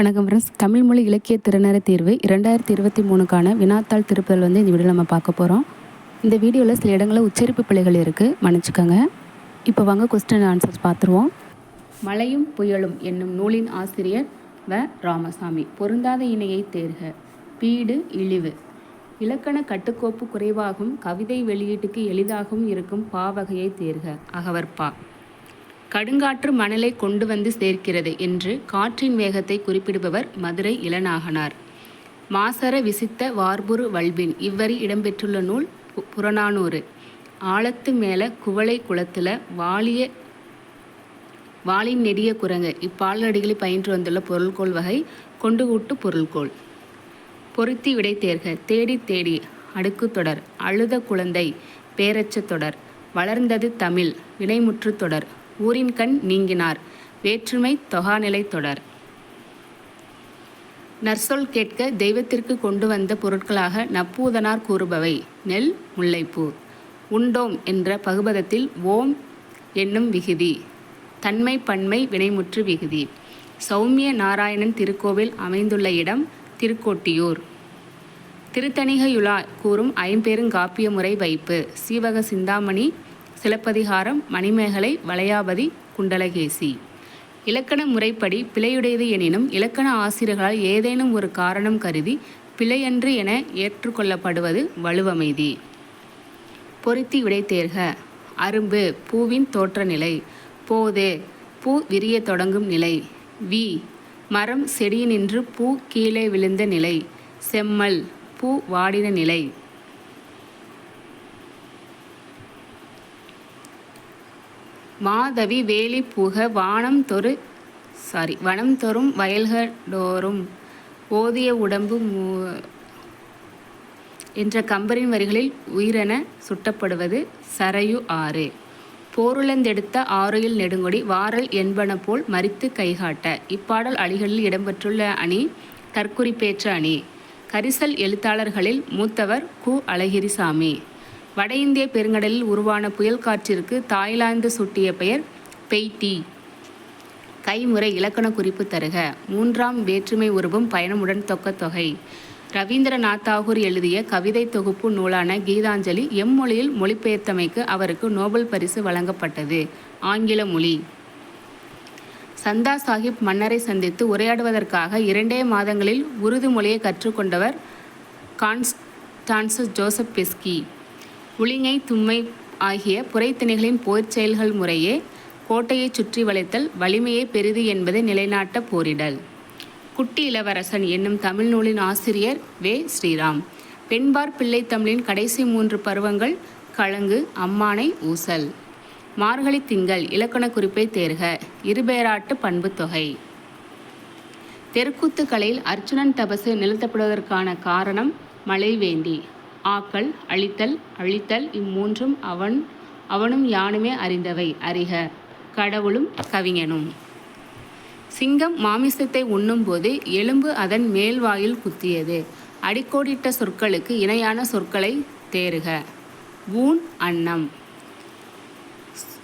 வணக்கம் ஃப்ரெண்ட்ஸ் தமிழ் மொழி இலக்கிய திறனர தேர்வு இரண்டாயிரத்தி இருபத்தி மூணுக்கான வினாத்தாள் திருப்பல் வந்து இந்த வீடியோவில் நம்ம பார்க்க போகிறோம் இந்த வீடியோவில் சில இடங்களில் உச்சரிப்பு பிள்ளைகள் இருக்குது மன்னிச்சுக்கோங்க. இப்போ வாங்க கொஸ்டின் ஆன்சர்ஸ் பார்த்துருவோம். மலையும் புயலும் என்னும் நூலின் ஆசிரியர் வ. ராமசாமி. பொருந்தாத இணையை தேர்க. பீடு இழிவு. இலக்கண கட்டுக்கோப்பு குறைவாகவும் கவிதை வெளியீட்டுக்கு எளிதாகவும் இருக்கும். பாவகையை தேர்க. அகவர் பா கடுங்காற்று மணலை கொண்டு வந்து சேர்க்கிறது என்று காற்றின் வேகத்தை குறிப்பிடுபவர் மதுரை இளநாகனார். மாசர விசித்த வார்புரு வல்பின் இவ்வரி இடம்பெற்றுள்ள நூல் பு- புறநானூறு. ஆழத்து மேல குவளை குளத்தில் வாலிய வாளின் நெடிய குரங்கு. இப்பாலடிகளில் பயின்று வந்துள்ள பொருள்கோள் வகை கொண்டு கூட்டு பொருள்கோள். பொருத்தி விடை தேர்க. தேடி தேடி அடுக்கு தொடர். அழுத குழந்தை பேரச்ச தொடர். வளர்ந்தது தமிழ். வினைமுற்று தொடர். ஊரின் கண் நீங்கினார். வேற்றுமை தொகாநிலை தொடர். நற்சொல் கேட்க தெய்வத்திற்கு கொண்டு வந்த பொருட்களாக நப்பூதனார் கூறுபவை. நெல் முல்லைப்பூ. உண்டோம் என்ற பகுபதத்தில் ஓம் என்னும் விகுதி. தன்மை பன்மை வினைமுற்று விகுதி. சௌமிய நாராயணன் திருக்கோவில் அமைந்துள்ள இடம் திருக்கோட்டியூர். திருத்தணிகையுலா கூறும் ஐம்பெருங்காப்பிய முறை வைப்பு. சீவக சிந்தாமணி சிலப்பதிகாரம் மணிமேகலை வளையாபதி குண்டலகேசி. இலக்கண முறைப்படி பிழையுடையது எனினும் இலக்கண ஆசிரியர்களால் ஏதேனும் ஒரு காரணம் கருதி பிழையன்று என ஏற்றுக்கொள்ளப்படுவது வலுவமைதி. பொருத்தி விடை தேர்க. அரும்பு பூவின் தோற்ற நிலை. போது பூ விரிய தொடங்கும் நிலை. வி மரம் செடியினின்று பூ கீழே விழுந்த நிலை. செம்மல் பூ வாடின நிலை. மாதவி வேலி புக வானம் தொரு சாரி வனம் தோறும் வயல்களோறும் ஓதிய உடம்பு மூ- என்ற கம்பரின் வரிகளில் உயிரென சுட்டப்படுவது சரையு ஆறு. போருளந்தெடுத்த ஆறுயில் நெடுங்கொடி வாரல் என்பன போல் மறித்து கைகாட்ட. இப்பாடல் அணிகளில் இடம்பெற்றுள்ள அணி தற்குறிப்பேற்ற அணி. கரிசல் எழுத்தாளர்களில் மூத்தவர் கு. அழகிரிசாமி. வட இந்திய பெருங்கடலில் உருவான புயல் காற்றிற்கு தாய்லாந்து சூட்டிய பெயர் பெய்டி கைமுறை இலக்கண குறிப்பு தருக. மூன்றாம் வேற்றுமை உருவும் பயணமுடன் தொக்க தொகை. ரவீந்திரநாத் தாகூர் எழுதிய கவிதை தொகுப்பு நூலான கீதாஞ்சலி எம்மொழியில் மொழிபெயர்த்தமைக்கு அவருக்கு நோபல் பரிசு வழங்கப்பட்டது. ஆங்கில மொழி. சந்தா சாஹிப் மன்னரை சந்தித்து உரையாடுவதற்காக இரண்டே மாதங்களில் உருது மொழியை கற்றுக்கொண்டவர் கான்ஸ்டான்சு ஜோசப் பெஸ்கி. புளிங்கை தும்மை ஆகிய புரைத்திணைகளின் போர்ச் செயல்கள் முறையே கோட்டையைச் சுற்றி வளைத்தல் வலிமையே பெரிது என்பதை நிலைநாட்ட போரிடல். குட்டி இளவரசன் என்னும் தமிழ் நூலின் ஆசிரியர் வே. ஸ்ரீராம். பெண்பார் பிள்ளை தமிழின் கடைசி மூன்று பருவங்கள் கழங்கு அம்மானை ஊசல். மார்கழி திங்கள் இலக்கண குறிப்பை தேர்க. இருபேராட்டு பண்பு தொகை. தெருக்கூத்து கலையில் அர்ச்சுனன் தபசு நிறுத்தப்படுவதற்கான காரணம் மழை வேண்டி ஆக்கல் அழித்தல் அழித்தல் இம்மூன்றும் அவன் அவனும் யானுமே அறிந்தவை அறிக. கடவுளும் கவிஞனும். சிங்கம் மாமிசத்தை உண்ணும்போது எலும்பு அதன் மேல்வாயில் குத்தியது. அடிக்கோடிட்ட சொற்களுக்கு இணையான சொற்களை தேறுக. ஊன் அன்னம்.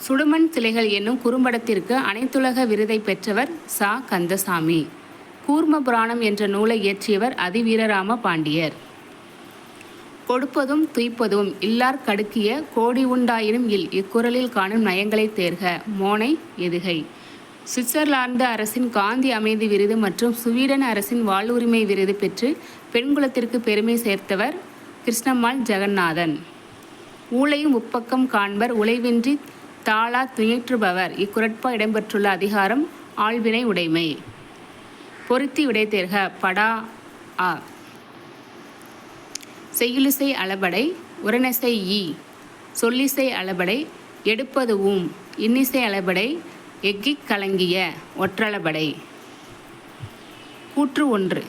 சுடுமண் சிலைகள் என்னும் குறும்படத்திற்கு அனைத்துலக விருதை பெற்றவர் சா. கந்தசாமி. கூர்ம புராணம் என்ற நூலை இயற்றியவர் அதிவீரராம பாண்டியர். கொடுப்பதும் துய்ப்பதும். இல்லார் கடுக்கிய கோடி உண்டாயினும் இல் இக்குறளில் காணும் நயங்களை தேர்க. மோனை எதுகை. சுவிட்சர்லாந்து அரசின் காந்தி அமைதி விருது மற்றும் சுவீடன் அரசின் வாழ்வுரிமை விருது பெற்று பெண்குலத்திற்கு பெருமை சேர்த்தவர் கிருஷ்ணம்மாள் ஜெகநாதன். ஊழையும் உப்பக்கம் காண்பர் உழைவின்றி தாளா துயற்றுபவர். இக்குரட்பா இடம்பெற்றுள்ள அதிகாரம் ஆழ்வினை உடைமை. பொருத்தி உடைத்தேர்க தேர்க. படா ஆ செய்யுளிசை அளபடை உரணிசை ஈ. சொல்லிசை அளபடை எடுப்பது ஊம். இன்னிசை அளபடை எக்கிக் கலங்கிய ஒற்றளபடை. கூற்று ஒன்று.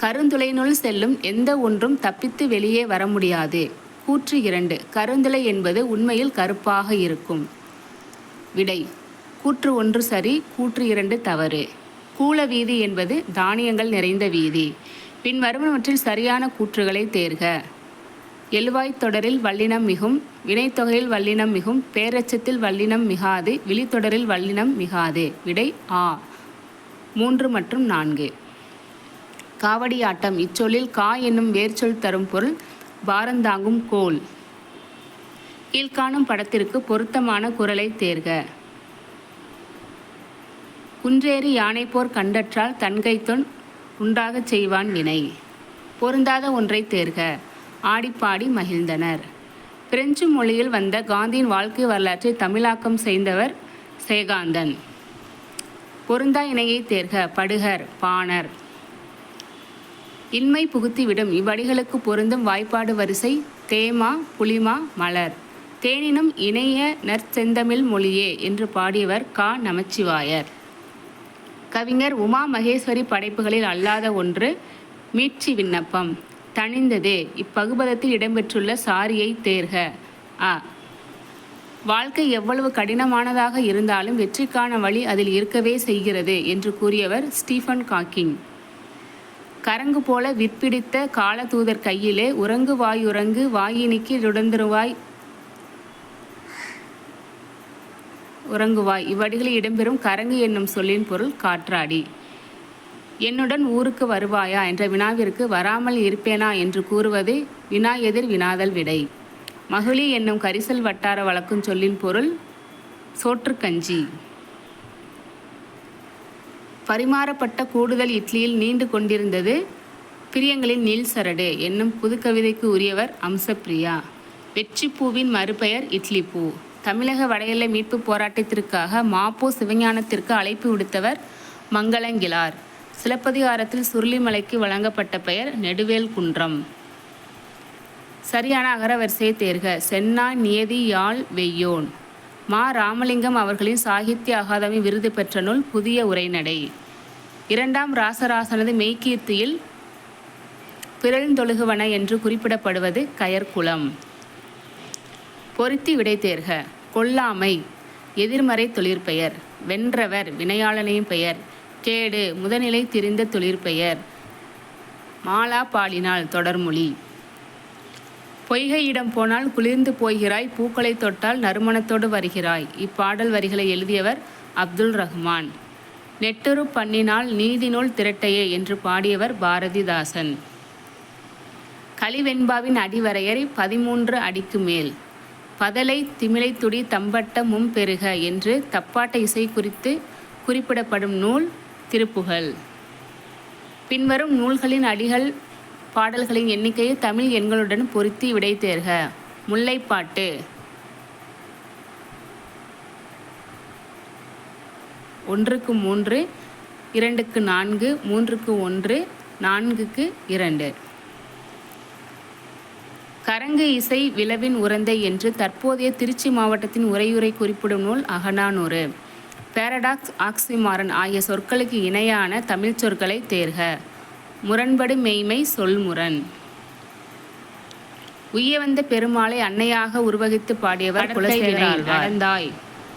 கருந்துளையினுள் செல்லும் எந்த ஒன்றும் தப்பித்து வெளியே வர முடியாது கூற்று இரண்டு. கருந்துளை என்பது உண்மையில் கருப்பாக இருக்கும். விடை. கூற்று ஒன்று சரி கூற்று இரண்டு தவறு. கூல வீதி என்பது தானியங்கள் நிறைந்த வீதி. பின் வருவனவற்றில் சரியான கூற்றுகளை தேர்க. எழுவாய்த் தொடரில் வல்லினம் மிகும் வினைத்தொகையில் வல்லினம் மிகும் பேரச்சத்தில் வல்லினம் மிகாது விழித்தொடரில் வல்லினம் மிகாது. விடை ஆ. மூன்று மற்றும் நான்கு. காவடியாட்டம் இச்சொல்லில் கா என்னும் வேர்ச்சொல் தரும் பொருள் பாரந்தாங்கும் கோல். கீழ்காணும் படத்திற்கு பொருத்தமான குரலை தேர்க. குன்றேறி யானைப்போர் கண்டற்றால் தன்கைத்தொன் உண்டாகச் செய்வான் வினை. பொருந்தாத ஒன்றை தேர்க. ஆடிப்பாடி மகிழ்ந்தனர். பிரெஞ்சு மொழியில் வந்த காந்தியின் வாழ்க்கை வரலாற்றை தமிழாக்கம் செய்தவர் சேகாந்தன். பொருந்தா இணையை தேர்க. படுகர் பாணர். இன்மை புகுத்திவிடும் இவ்வடிகளுக்கு பொருந்தும் வாய்ப்பாடு வரிசை தேமா புலிமா மலர். தேனினும் இணைய நற்செந்தமிழ் மொழியே என்று பாடியவர் கா. நமச்சிவாயர். கவிஞர் உமா மகேஸ்வரி படைப்புகளில் அல்லாத ஒன்று மீட்சி விண்ணப்பம். தணிந்ததே இப்பகுபதத்தில் இடம்பெற்றுள்ள சாரியை தேர்க. அ. வாழ்க்கை எவ்வளவு கடினமானதாக இருந்தாலும் வெற்றிக்கான வழி அதில் இருக்கவே செய்கிறது என்று கூறியவர் ஸ்டீஃபன் காக்கிங். கரங்கு போல விற்பிடித்த காலதூதர் கையிலே உறங்கு வாயுறங்கு வாயினிக்கு ருடந்துருவாய் உறங்குவாய். இவ்வடிகளில் இடம்பெறும் கரங்கு என்னும் சொல்லின் பொருள் காற்றாடி. என்னுடன் ஊருக்கு வருவாயா என்ற வினாவிற்கு வராமல் இருப்பேனா என்று கூறுவது வினா எதிர் வினாதல் விடை. மகுளி என்னும் கரிசல் வட்டார வழக்கும் சொல்லின் பொருள் சோற்றுக்கஞ்சி. பரிமாறப்பட்ட கூடுதல் இட்லியில் நீண்டு கொண்டிருந்தது பிரியங்களின் நீல் சரடு என்னும் புதுக்கவிதைக்கு உரியவர் அம்சப்பிரியா. வெற்றி பூவின் மறுபெயர் இட்லி பூ தமிழக வடையெல்லை மீட்பு போராட்டத்திற்காக மாப்போ சிவஞானத்திற்கு அழைப்பு விடுத்தவர் மங்களங்கிலார். சிலப்பதிகாரத்தில் சுருளிமலைக்கு வழங்கப்பட்ட பெயர் நெடுவேல் குன்றம் சரியான அகரவரிசையை தேர்க. சென்னா நியதி யாழ் வெய்யோன். மா. ராமலிங்கம் அவர்களின் சாகித்ய அகாதமி விருது பெற்ற நூல் புதிய உரைநடை. இரண்டாம் ராசராசனது மெய்கீர்த்தியில் பிறழ்ந்தொழுகுவன என்று குறிப்பிடப்படுவது கயர்குளம் பொருத்தி விடை தேர்க. கொல்லாமை. எதிர்மறை தொழிற்பெயர். வென்றவர் வினையாளனையும் பெயர். கேடு முதநிலை திரிந்த தொழிற்பெயர். மாலா பாலினால் தொடர்மொழி. பொய்கையிடம் போனால் குளிர்ந்து போகிறாய். பூக்களை தொட்டால் நறுமணத்தோடு வருகிறாய். இப்பாடல் வரிகளை எழுதியவர் அப்துல் ரஹ்மான். நெட்டுரு பண்ணினால் நீதிநூல் திரட்டையே என்று பாடியவர் பாரதிதாசன். கலிவெண்பாவின் அடிவரையறை பதிமூன்று அடிக்கு மேல். பதலை திமிலை துடி தம்பட்ட மும் பெருக என்று தப்பாட்ட இசை குறித்து குறிப்பிடப்படும் நூல் திருப்புகழ் பின்வரும் நூல்களின் அடிகள் பாடல்களின் எண்ணிக்கையை தமிழ் எண்களுடன் பொருத்தி விடை தேர்க. முல்லைப்பாட்டு. ஒன்றுக்கு மூன்று இரண்டுக்கு நான்கு மூன்றுக்கு ஒன்று நான்குக்கு இரண்டு. கரங்கு இசை விளவின் உரந்தை என்று தற்போதைய திருச்சி மாவட்டத்தின் உரையுரை குறிப்பிடும் நூல் அகனானூறு பேரடாக்ஸ் ஆக்சிமாரன் ஆகிய சொற்களுக்கு இணையான தமிழ் சொற்களை தேர்க. முரண்படு மெய்மை சொல்முரண் உய்ய வந்த பெருமாளை அன்னையாக உருவகித்து பாடியவர் குலசேகரால் நடந்தாய்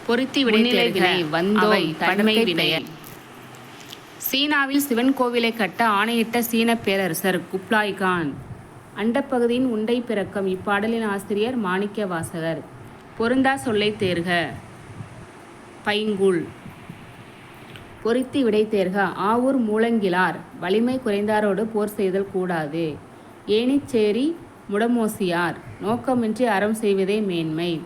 பொருத்தி விடை வந்தோய் தன்மை வினை சீனாவில் சிவன் கோவிலை கட்ட ஆணையிட்ட சீன பேரரசர் குப்லாய் கான். அண்டப்பகுதியின் உண்டை பிறக்கம் இப்பாடலின் ஆசிரியர் மாணிக்க வாசகர் பொருந்தா சொல்லை தேர்க. பைங்குள் பொருத்தி விடை தேர்க. ஆவூர் மூலங்கிலார். வலிமை குறைந்தாரோடு போர் செய்தல் கூடாது. ஏனிச்சேரி முடமோசியார். நோக்கமின்றி அறம் செய்வதே மேன்மை.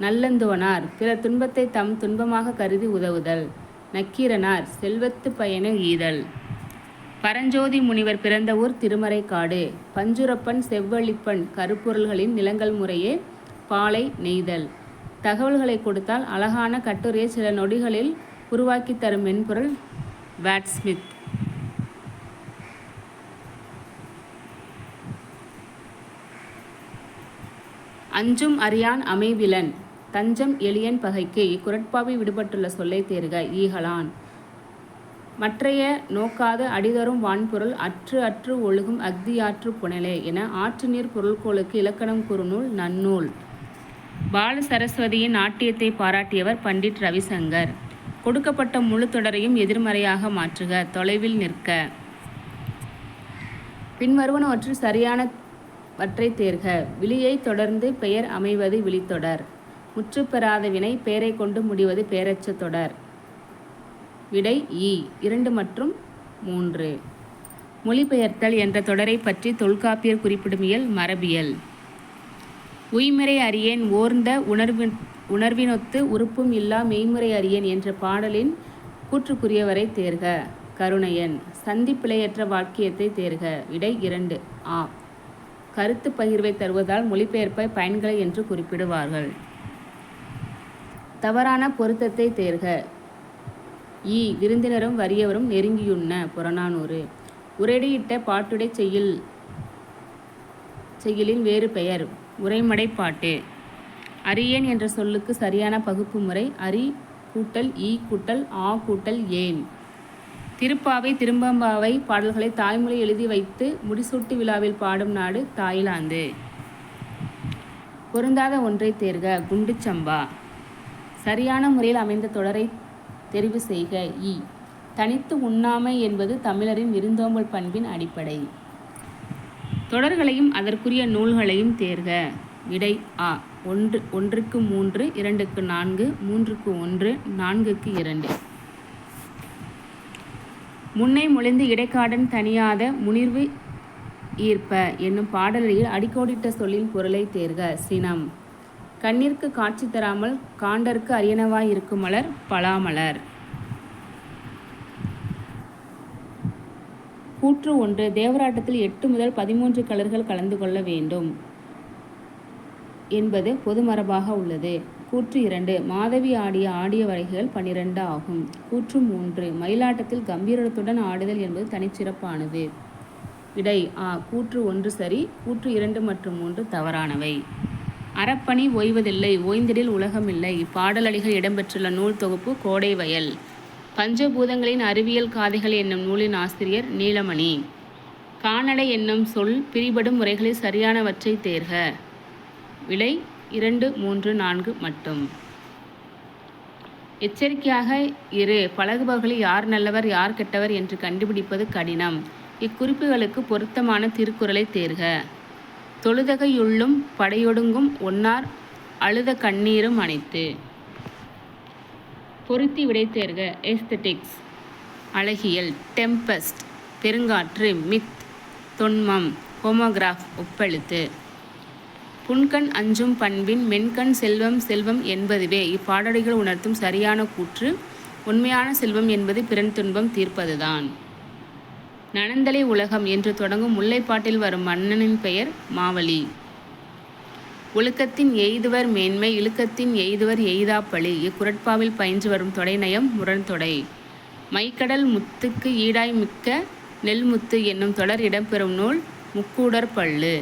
நல்லந்துவனார். பிற துன்பத்தை தம் துன்பமாக கருதி உதவுதல். நக்கீரனார். செல்வத்து பயனில் ஈதல். பரஞ்சோதி முனிவர் பிறந்த ஊர் திருமறைக்காடு. பஞ்சுரப்பன் செவ்வழிப்பன் கருப்பொருள்களின் நிலங்கள் முறையே பாலை நெய்தல். தகவல்களை கொடுத்தால் அழகான கட்டுரையை சில நொடிகளில் உருவாக்கி தரும் மென்பொருள் வேட்ஸ்மித். அஞ்சும் அறியான் அமைவிலன் தஞ்சம் எளியன் பகைக்கு இக்குரட்பாவை விடுபட்டுள்ள சொல்லை தேர்க ஈகலான். மற்றைய நோக்காத அடிதரும் வான்பொருள் அற்று அற்று ஒழுகும் அக்தியாற்று புனலே என ஆற்று நீர் பொருள்கோளுக்கு இலக்கணம் குறுநூல் நன்னூல். பால சரஸ்வதியின் நாட்டியத்தை பாராட்டியவர் பண்டிட் ரவிசங்கர். கொடுக்கப்பட்ட முழு தொடரையும் எதிர்மறையாக மாற்றுக தொலைவில் நிற்க. பின்வருவனவற்றில் சரியானவற்றை தேர்க. விழியை தொடர்ந்து பெயர் அமைவது விழித்தொடர். முற்றுப்பெறாத வினை பெயரை கொண்டு முடிவது பெயரச்ச தொடர். விடை இ. இரண்டு மற்றும் மூன்று. மொழிபெயர்த்தல் என்ற தொடரை பற்றி தொல்காப்பியர் குறிப்பிடும் இயல் மரபியல். உய்மறை அறியேன் ஓர்ந்த உணர்வின் உணர்வினொத்து உறுப்பும் இல்லா மெய்முறை அறியேன் என்ற பாடலின் கூற்றுக்குரியவரை தேர்க. கருணையன் சந்திப்பிழையற்ற வாக்கியத்தை தேர்க. விடை இரண்டு ஆ. கருத்து பகிர்வை தருவதால் மொழிபெயர்ப்பை பயன்களை என்று குறிப்பிடுவார்கள். தவறான பொருத்தத்தை தேர்க. ஈ. விருந்தினரும் வறியவரும் நெருங்கியுண்ண. புறநானூறு. உரையிட்ட பாட்டுடை செய்யுள் செய்யலின் வேறு பெயர். உரைமடை பாட்டு. அரியேன் என்ற சொல்லுக்கு சரியான பகுப்பு முறை. அரி கூட்டல் ஈ கூட்டல் ஆ கூட்டல் ஏன். திருப்பாவை திரும்பம்பாவை பாடல்களை தாய்மொழி எழுதி வைத்து முடிசூட்டு விழாவில் பாடும் நாடு தாய்லாந்து. பொருந்தாத ஒன்றை தேர்க குண்டுச்சம்பா. சரியான முறையில் அமைந்த தொடரை தெரிவு செய்க இ. தனித்து உண்ணாமை என்பது தமிழரின் விருந்தோம்பல் பண்பின் அடிப்படை. தொடர்களையும் அதற்குரிய நூல்களையும் தேர்க. விடை ஆ. ஒன்று ஒன்றுக்கு மூன்று இரண்டுக்கு நான்கு மூன்றுக்கு ஒன்று நான்குக்கு இரண்டு. முன்னை முழிந்து இடைக்காடன் தனியாத முனிர்வு ஈர்ப்ப என்னும் பாடலில் அடிக்கோடிட்ட சொல்லின் பொருளை தேர்க. சினம். கண்ணிற்கு காட்சி தராமல் காண்டர்க்கு அரியனவாய் இருக்கும் மலர் பலாமலர். கூற்று ஒன்று தேவராட்டத்தில் எட்டு முதல் பதிமூன்று கலர்கள் கலந்து கொள்ள வேண்டும் என்பது பொதுமரபாக உள்ளது. கூற்று இரண்டு மாதவி ஆடிய ஆடிய வகைகள் பன்னிரண்டு ஆகும். கூற்று மூன்று மயிலாட்டத்தில் கம்பீரத்துடன் ஆடுதல் என்பது தனிச்சிறப்பானது. இடை ஆ கூற்று ஒன்று சரி கூற்று இரண்டு மற்றும் மூன்று தவறானவை. அறப்பணி ஓய்வதில்லை ஓய்ந்திடில் உலகமில்லை. பாடலடிகள் இடம்பெற்றுள்ள நூல் தொகுப்பு கோடை வயல் பஞ்சபூதங்களின் அறிவியல் காதைகள் என்னும் நூலின் ஆசிரியர் நீலமணி. கானடை என்னும் சொல் பிரிபடும் முறைகளில் சரியானவற்றை தேர்க. விலை இரண்டு மூன்று நான்கு மட்டும். எச்சரிக்கையாக இரு. பழகுபவர்களில் யார் நல்லவர் யார் கெட்டவர் என்று கண்டுபிடிப்பது கடினம். இக்குறிப்புகளுக்கு பொருத்தமான திருக்குறளை தேர்க. தொழுதகையுள்ளும் படையொடுங்கும் ஒன்னார் அழுத கண்ணீரும் அனைத்து பொருத்தி விடை தேர்க. அழகியல். டெம்பஸ்ட் பெருங்காற்று. மித் தொன்மம். ஹோமோகிராஃப் ஒப்பெழுத்து. புன்கண் அஞ்சும் பண்பின் மென்கண் செல்வம் செல்வம் என்பதுவே. இப்பாடல்கள் உணர்த்தும் சரியான கூற்று. உண்மையான செல்வம் என்பது பிறன் துன்பம் தீர்ப்பதுதான். நனந்தலை உலகம் என்று தொடங்கும் முல்லைப்பாட்டில் வரும் மன்னனின் பெயர் மாவலி. ஒழுக்கத்தின் எய்துவர் மேன்மை இழுக்கத்தின் எய்துவர் எய்தாப்பழி. இக்குரட்பாவில் பயின்று வரும் தொடைநயம் முரண்தொடை மைக்கடல் முத்துக்கு ஈடாய் மிக்க நெல்முத்து என்னும் தொடர் இடம்பெறும் நூல் முக்கூடர் பள்ளு